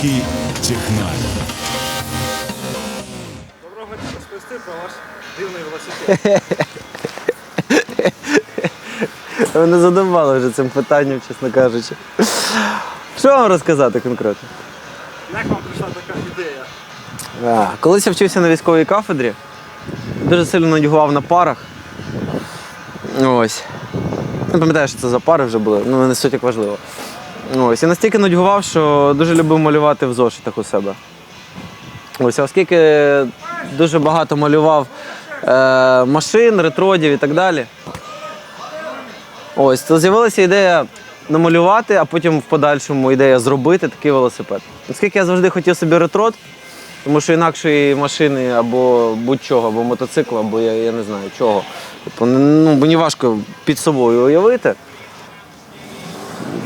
Київський технар. Доброго дня, розповісти про ваш дивний велосипед. Мене задумали вже цим питанням, чесно кажучи. Що вам розказати конкретно? Як вам прийшла така ідея? Колись я вчився на військовій кафедрі, дуже сильно надягував на парах. Ось. Не пам'ятаю, що це за пари вже були, ну не суть як важливо. Ось. І настільки нудьгував, що дуже любив малювати в зошитах у себе. Ось, оскільки дуже багато малював е, машин, ретродів і так далі. Ось, то з'явилася ідея намалювати, а потім в подальшому ідея зробити такий велосипед. Оскільки я завжди хотів собі ретрод, тому що інакшої машини або будь-чого, або мотоцикла, або я, я не знаю чого. Типу, ну, мені важко під собою уявити.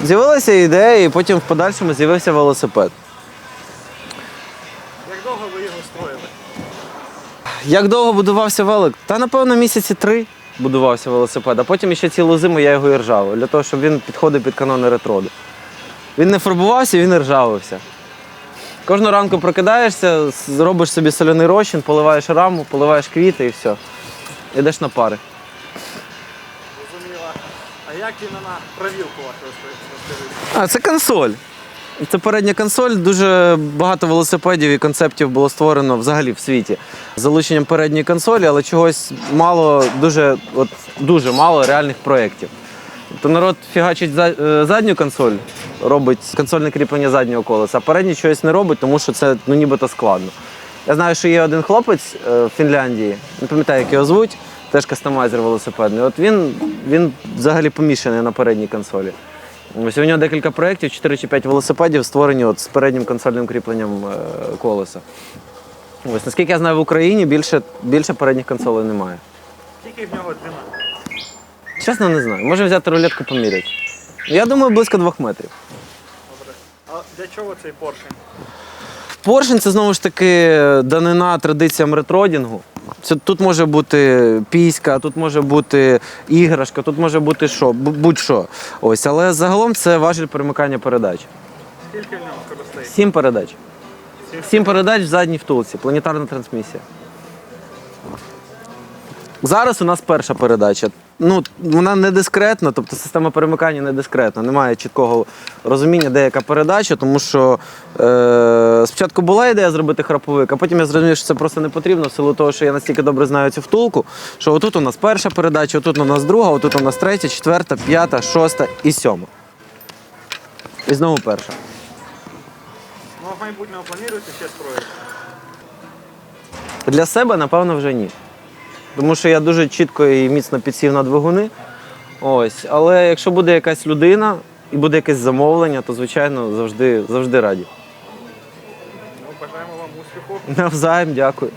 З'явилася ідея, і потім в подальшому з'явився велосипед. Як довго ви його строїли? Як довго будувався велик? Та напевно місяці три будувався велосипед, а потім ще цілу зиму я його і ржавив, для того, щоб він підходив під канони ретроду. Він не фарбувався, він і ржавився. Кожного ранку прокидаєшся, робиш собі соляний розчин, поливаєш раму, поливаєш квіти і все. Ідеш на пари. Як він на провілку вашу розкажіть? А, це консоль. Це передня консоль. Дуже багато велосипедів і концептів було створено взагалі в світі з залученням передньої консолі, але чогось мало, дуже, от, дуже мало реальних проєктів. То народ фігачить е, задню консоль, робить консольне кріплення заднього колеса, а передній щось не робить, тому що це ну, нібито складно. Я знаю, що є один хлопець е, в Фінляндії, не пам'ятаю, як його звуть, теж кастомайзер велосипедний. От він, він взагалі помішаний на передній консолі. Ось у нього декілька проєктів, 4 чи 5 велосипедів створені от з переднім консольним кріпленням е, колеса. Ось, наскільки я знаю, в Україні більше, більше передніх консолей немає. Скільки в нього длина? Чесно, не знаю. Може взяти рулетку поміряти. Я думаю, близько двох метрів. Добре. А для чого цей поршень? Поршень це знову ж таки данина традиціям ретродінгу. Це, тут може бути піська, тут може бути іграшка, тут може бути що, будь-що. Ось, але загалом це важіль перемикання передач. Скільки в ньому скоростей? Сім передач. Сім передач в задній втулці, планетарна трансмісія. Зараз у нас перша передача. Ну, вона не дискретна, тобто система перемикання не дискретна. Немає чіткого розуміння, де яка передача, тому що е, спочатку була ідея зробити храповик, а потім я зрозумів, що це просто не потрібно, в силу того, що я настільки добре знаю цю втулку, що отут у нас перша передача, отут у нас друга, отут у нас третя, четверта, п'ята, шоста і сьома. І знову перша. Ну, а в майбутньому плануєте ще строїти? Для себе, напевно, вже ні. Тому що я дуже чітко і міцно підсів на двигуни. Ось. Але якщо буде якась людина і буде якесь замовлення, то звичайно завжди, завжди раді. Ну, бажаємо вам успіху. Навзаєм, дякую.